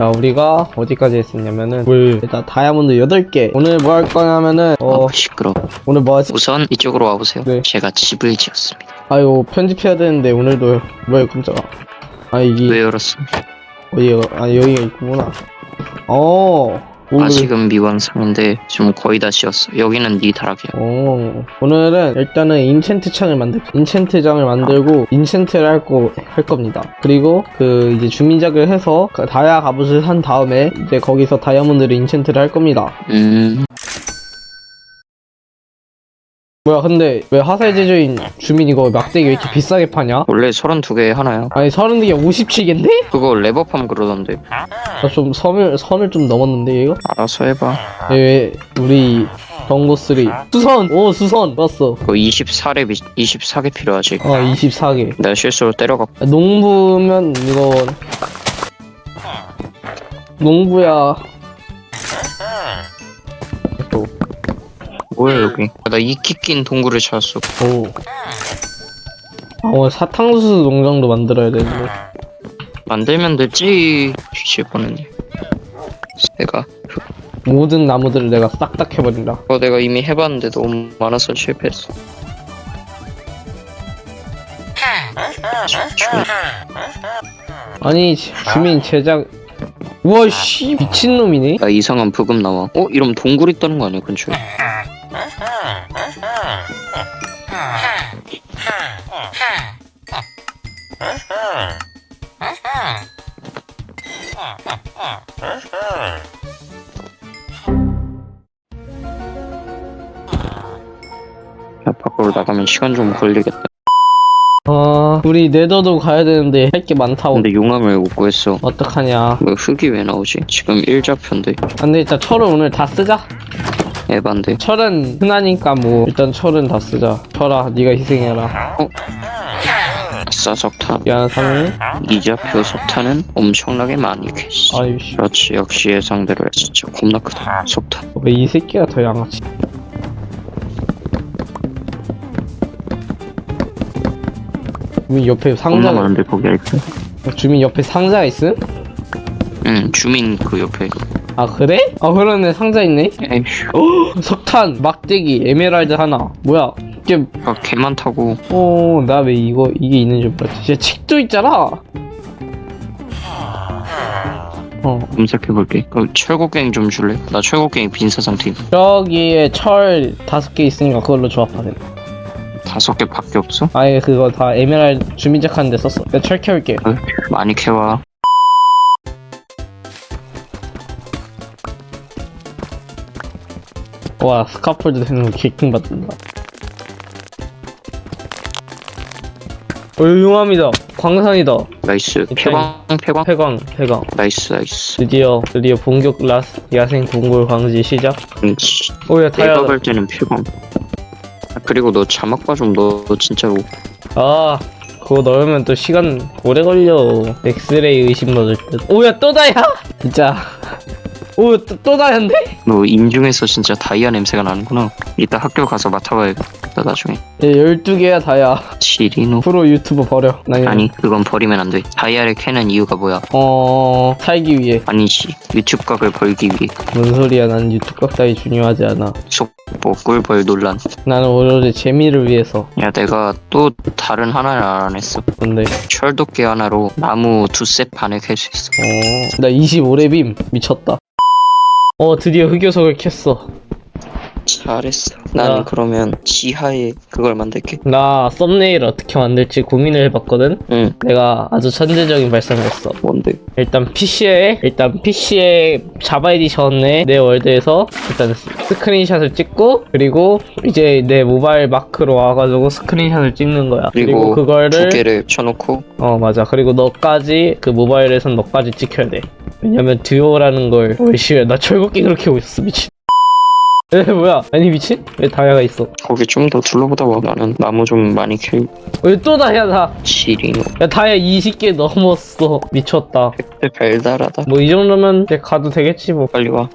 자, 우리가 어디까지 했었냐면은, 물, 일단 다이아몬드 8개. 오늘 뭐 할 거냐면은, 어, 어, 시끄러. 오늘 뭐 하지? 우선 이쪽으로 와보세요. 네. 제가 집을 지었습니다. 아유, 편집해야 되는데, 오늘도, 뭐야, 깜짝아. 아, 이게, 왜 열었어? 어디가, 아, 여기가 있구나. 어, 오늘, 아직은 미완성인데 지금 거의 다 지었어. 여기는 네 다락이야. 어, 오늘은 일단은 인챈트 창을 만들, 인챈트 장을 만들고, 인챈트를 할 거, 할 겁니다. 그리고, 그, 이제 주민작을 해서, 그 다이아 갑옷을 한 다음에, 이제 거기서 다이아몬드를 인챈트를 할 겁니다. 음, 뭐야, 근데, 왜 화살 제조인 주민 이거 막대기 왜 이렇게 비싸게 파냐? 원래 32개 하나야. 아니, 30개가 57개인데? 그거 랩업하면 그러던데. 나 좀 선을, 선을 좀 넘었는데, 이거? 알아서 해봐. 왜, 우리, 경고 3. 수선! 오, 수선! 왔어. 그거 24랩, 24개 필요하지. 어, 24개. 내가 실수로 때려갖고. 농부면, 이거, 농부야. 뭐야, 여기. 나 이끼 낀 동굴을 찾았어. 오. 아, 오늘 사탕수수 농장도 만들어야 되는데. 만들면 되지. 뒤집어는. 내가. 모든 나무들을 내가 싹다 캐버린다. 그거 내가 이미 해봤는데 너무 많아서 실패했어. 주- 아니, 지- 주민 제작. 우와, 씨, 미친놈이네? 나 이상한 부금 나와. 어? 이러면 동굴 있다는 거 아니야, 근처에? 야, 밖으로 나가면 시간 좀 걸리겠다. 아, 우리 네더도 가야 되는데 할 게 많다고. 근데 용암을 못 구했어. 어떡하냐. 뭐 흙이 왜 나오지? 지금 일자편데 안 돼, 일단 철을 오늘 다 쓰자. 에반데 철은 흔하니까 뭐, 일단 철은 다 쓰자. 철아, 네가 희생해라. 아싸 석탄 미안한 사람이. 이자표 석탄은 엄청나게 많이 캐시 아이씨. 그렇지 역시 예상대로 야 진짜 겁나 크다 석탄 왜 이 새끼가 더 양아치? 주민 옆에 겁나 상자가 많은데 거기 할때 주민 옆에 상자가 있음? 응 주민 그 옆에 아 그래? 아 그러네 상자 있네. 에휴 석탄, 막대기, 에메랄드 하나. 뭐야? 이게 아, 개 많다고 어나 왜 이거 이게 있는 줄 몰랐지. 야 책도 있잖아. 어 검색해볼게 그 철곡갱 좀 줄래? 나 철곡갱 빈사 상태 저기에 철 다섯 개 있으니까 그걸로 조합하래. 다섯 개밖에 없어? 아예 그거 다 에메랄드 주민작 하는데 썼어. 내가 철 캐올게. 어, 많이 캐와 와 스카폴드 되는 거 개킹 받는다. 어 용암이다. 광산이다. 나이스 폐광 폐광 폐광 폐광. 나이스 나이스 드디어 드디어 본격 라스 야생 동굴 광지 시작. 그렇지 오야 내가 다이아. 갈 때는 폐광 아, 그리고 너 자막 봐좀너 너 진짜로 아 그거 넣으면 또 시간 오래 걸려. 엑스레이 의심 넣을 듯. 오야 또 다이아. 진짜. 오또 또 다이아인데? 너 인중에서 진짜 다이아 냄새가 나는구나. 이따 학교 가서 맡아봐야겠다 나중에. 얘 12개야 다이아. 지리노. 프로 유튜버 버려. 아니, 아니 그건 버리면 안 돼. 다이아를 캐는 이유가 뭐야? 어 살기 위해. 아니지 유튜브 각을 벌기 위해. 뭔 소리야? 난 유튜브 각 따위 중요하지 않아. 속보 꿀벌 논란. 나는 나는 오로지 재미를 위해서. 야 내가 또 다른 하나를 알아냈어. 근데 철도끼 하나로 나무 두셋 반을 캘 수 있어. 어, 나 25렙임 미쳤다. 어 드디어 흑요석을 캤어. 잘했어. 나는 야. 그러면 지하에 그걸 만들게. 나 썸네일 어떻게 만들지 고민을 해봤거든. 응. 내가 아주 천재적인 발상을 했어. 뭔데? 일단 PC에 일단 PC에 자바 에디션의 내 월드에서 일단 스크린샷을 찍고 그리고 이제 내 모바일 마크로 와가지고 스크린샷을 찍는 거야. 그리고, 그리고 두 그거를 개를 쳐놓고 어 맞아. 그리고 너까지 그 모바일에선 너까지 찍혀야 돼. 왜냐면 듀오라는 걸 월시에 나 철곡기 그렇게 하고 있었어 미친. 에 뭐야? 아니 미친? 왜 다이아가 있어? 거기 좀 더 둘러보다 와. 나는 나무 좀 많이 캘. 왜또 다이아 다? 지리노. 야 다이아 20개 넘었어. 미쳤다. 달달하다. 뭐 이 정도면 이제 가도 되겠지 뭐. 빨리 와.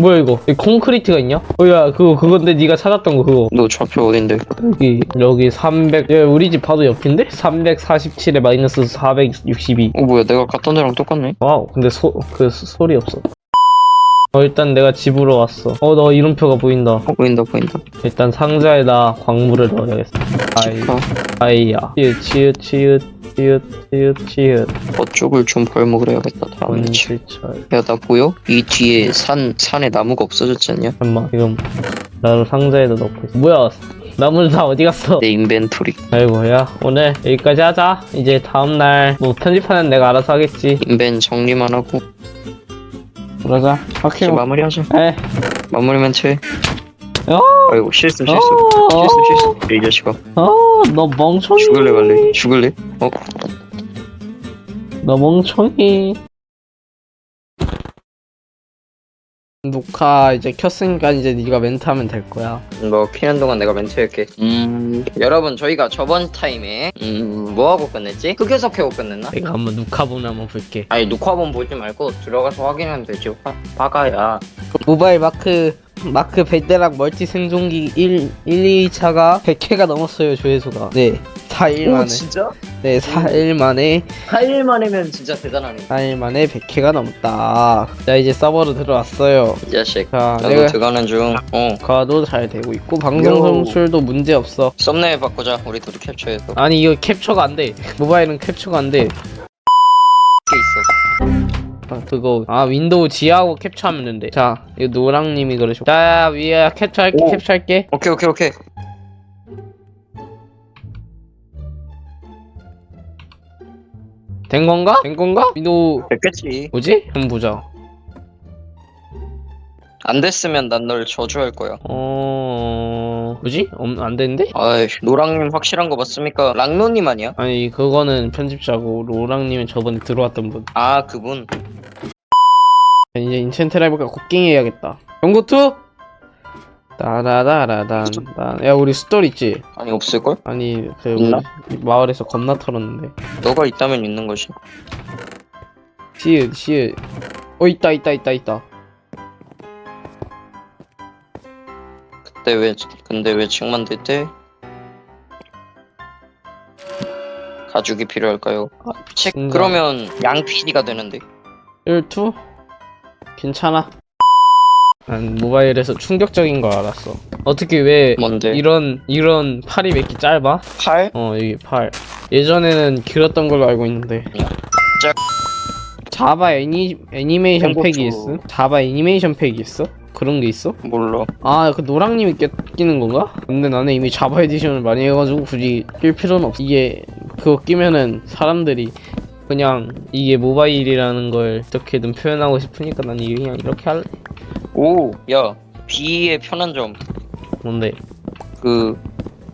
뭐야 이거? 이 콘크리트가 있냐? 어야 그거 그건데 네가 찾았던 거 그거. 너 좌표 어딘데? 여기 여기 300. 야, 우리 집 바로 옆인데? 347에 마이너스 462. 어 뭐야 내가 갔던 데랑 똑같네 와우. 근데 소 그 소리 없어. 어 일단 내가 집으로 왔어. 어 너 이름표가 보인다. 어 보인다 보인다 일단 상자에다 광물을 넣어야겠어. 아이 아, 아이야. 치읓 치읓 치읓 치읓 치읓 치읓. 어쪽을 좀 벌목을 해야겠다 다음에 치- 원실철. 야, 나 보여? 이 뒤에 산, 산에 나무가 없어졌지 않냐? 잠깐만 지금 나를 상자에다 넣고 있어. 뭐야? 나무는 다 어디 갔어? 내 인벤토리. 아이고 야 오늘 여기까지 하자. 이제 다음날 뭐 편집하는 내가 알아서 하겠지. 인벤 정리만 하고 그러자. 이제 확실히. 마무리하자. 에. 마무리 멘트. 어? 아이고 실수 실수. 어? 실수 실수. 이 자식아. 어, 너 멍청이. 죽을래 말래? 죽을래? 어? 너 멍청이. 녹화 이제 켰으니까 이제 네가 멘트하면 될 거야. 뭐 피는 동안 내가 멘트 할게. 음 여러분 저희가 저번 타임에 음뭐 하고 끝냈지? 흑요석 해고 끝냈나? 내가 한번 녹화본 한번 볼게. 아니 녹화본 보지 말고 들어가서 확인하면 되지. 화, 화가야. 모바일 마크 마크 베테랑 멀티 생존기 1 1, 2차가 100회가 넘었어요 조회수가. 네. 4일 만에. 진짜? 네, 4일 만에 4일 만이면 진짜 대단하네. 4일 만에 100회가 넘었다. 자, 이제 서버로 들어왔어요. 이 자식. 자, 나도 내가 들어가는 중. 어. 가도 잘 되고 있고 방송 요. 송출도 문제 없어. 썸네일 바꾸자. 우리 둘이 캡처해서. 아니 이거 캡처가 안 돼. 모바일은 캡처가 안 돼. 게 있어. 아, 그거 아 윈도우 지하고 캡처하면 된대. 자, 이거 노랑님이 그러셔. 자, 위에 캡처할게, 오. 캡처할게. 오케이 오케이 오케이. 된 건가? 된 건가? 윈도우 됐겠지. 뭐지? 한번 보자. 안 됐으면 난 널 저주할 거야. 어, 뭐지? 없, 안 되는데? 아이 노랑님 확실한 거 맞습니까? 랑노님 아니야? 아니 그거는 편집자고 로랑님은 저번에 들어왔던 분. 아 그분. 이제 인챈트를 해볼까? 곡괭이 해야겠다. 연구투! 따라라라단. 딴. 야, 우리 스토리 있지? 아니 없을걸? 아니, 그, 있나? 마을에서 겁나 털었는데. 너가 있다면 있는 것이. 시읒, 시읒. 어, 있다, 있다, 있다, 있다. 그때 왜 근데 왜 책 만들 때 가죽이 필요할까요? 아, 책 진짜. 그러면 양 PD가 되는데. 1투? 괜찮아. 난 모바일에서 충격적인 걸 알았어. 어떻게 왜 뭔데? 이런, 이런 팔이 몇개 짧아? 팔? 어, 여기 팔. 예전에는 길었던 걸로 알고 있는데. 짝. 자바 애니, 애니메이션 팩이 있어? 자바 애니메이션 팩이 있어? 그런 게 있어? 몰라. 아, 그 노랑님이 껴, 끼는 건가? 근데 나는 이미 자바 에디션을 많이 해가지고 굳이 낄 필요는 없어. 이게, 그거 끼면은 사람들이 그냥 이게 모바일이라는 걸 어떻게든 표현하고 싶으니까 난 이게 그냥 이렇게 할래. 오, 야, B의 편한 점. 뭔데? 그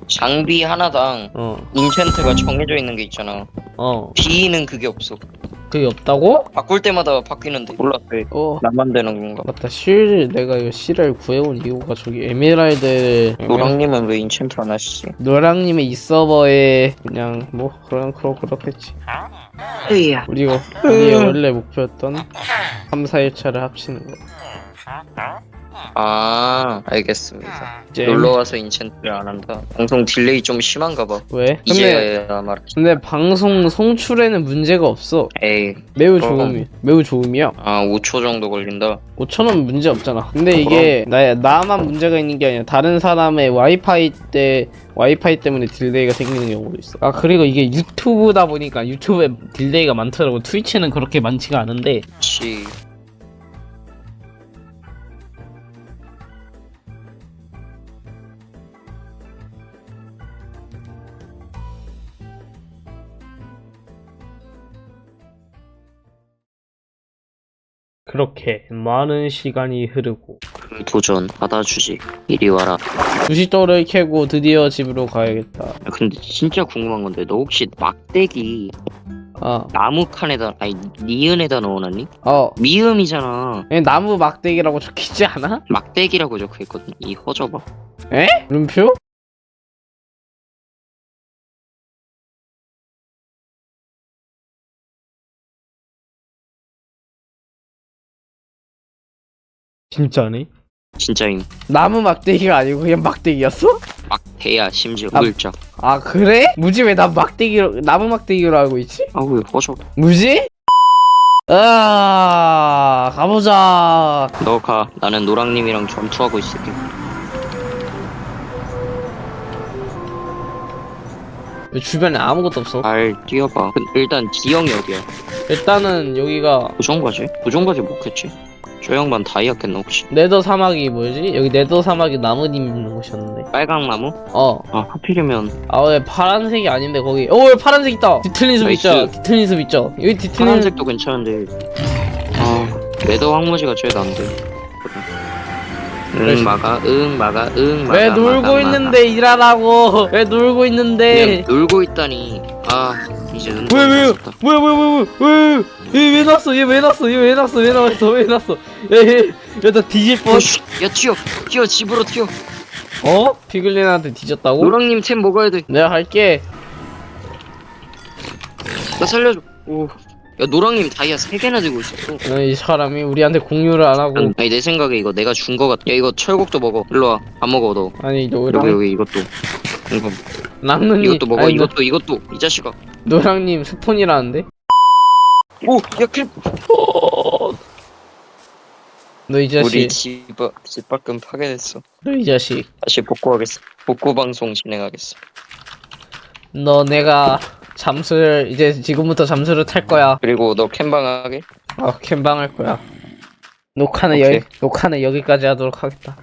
장비 하나당 어, 인챈트가 정해져 있는 게 있잖아. 어. B는 그게 없어. 그게 없다고? 바꿀 때마다 바뀌는데. 몰랐대. 어. 나만 되는 건가? 맞다, 실, 내가 이거 실을 구해온 이유가 저기 에메랄드. 노랑님은 왜 인챈트 안 하시지? 노랑님의 이 서버에 그냥 뭐 그냥 그러 그렇겠지. 으이야. 그리고 우리의 원래 목표였던 3, 4일차를 합치는 거. 아, 알겠습니다. 이제 놀러 와서 인챈트를 안 한다. 방송 딜레이 좀 심한가 봐. 왜? 근데 이제야 말했지. 근데 방송 송출에는 문제가 없어. 에이, 매우 그럼. 좋음이 매우 좋음이야. 아 5초 정도 걸린다. 5천 원 문제 없잖아. 근데 이게 나 나만 문제가 있는 게 아니라 다른 사람의 와이파이 때 와이파이 때문에 딜레이가 생기는 경우도 있어. 아 그리고 이게 유튜브다 보니까 유튜브에 딜레이가 많더라고. 트위치는 그렇게 많지가 않은데 그 그렇게 많은 시간이 흐르고 그 도전 받아주지. 이리 와라. 부시도를 캐고 드디어 집으로 가야겠다. 야, 근데 진짜 궁금한 건데 너 혹시 막대기 아, 나무 칸에다 아니 니은에다 넣어놨니? 어, 미음이잖아. 그냥 나무 막대기라고 적히지 않아? 막대기라고 적혀있거든. 이 허접아. 물음표? 진짜네 진짜임 나무 막대기가 아니고 그냥 막대기였어? 막대야 심지어 아. 글자 아 그래? 무지 왜 나 막대기로 나무 막대기로 알고 있지? 아우 허접 무지? 아 가보자 너 가 나는 노랑님이랑 전투하고 있을게 왜 주변에 아무것도 없어? 잘 뛰어봐 근- 일단 지형이 어디야 일단은 여기가 고정과제? 고정과제 뭐겠지? 저 양반 다이아겠나 혹시? 네더 사막이 뭐지? 여기 네더 사막이 나무님 있는 곳이었는데 빨강 나무? 어 아 하필이면 아 왜 파란색이 아닌데 거기 어왜 파란색 있다 디틀린 숲 나이스. 있죠 디틀린 숲 있죠 여기 디틀린 파란색도 괜찮은데 아 레더 황무지가 제일 난데 응 막아 응 막아 응 막아 왜 놀고 막아, 있는데 일하라고? 왜 놀고 막아. 있는데? 그냥 놀고 있다니? 아 이제 눈 왜, 왜요? 다. 뭐야 뭐야 뭐야 뭐야 얘왜 났어? 얘 왜 났어? 얘 왜 났어? 왜 나왔어? 왜 났어? 얘얘나 뒤질 뻔. 야 튀어 튀어 집으로 튀어. 어? 피글린한테 뒤졌다고? 노랑님 템 먹어야 돼나 내가 갈게. 살려줘. 오 야 노랑님 다이아 3개나 들고 있었어 어, 이 사람이 우리한테 공유를 안 하고. 아니 내 생각에 이거 내가 준 거 같아. 야 이거 철곡도 먹어. 일로와. 안 먹어 너. 아니 여기 노랑 여기 이것도. 이거. 랑느님 이것도 먹어 아니, 이것도 이것도. 이 자식아. 노, 노랑님 스폰이라는데? 오야 클 너이 자식. 우리 집, 집 밖은 파괴됐어. 너 이 자식. 다시 복구하겠어. 복구 방송 진행하겠어. 너 내가 잠수를 이제 지금부터 잠수를 탈 거야. 그리고 너 캠방 하게? 아 캠방 할 거야. 녹화는 오케이. 여기 녹화는 여기까지 하도록 하겠다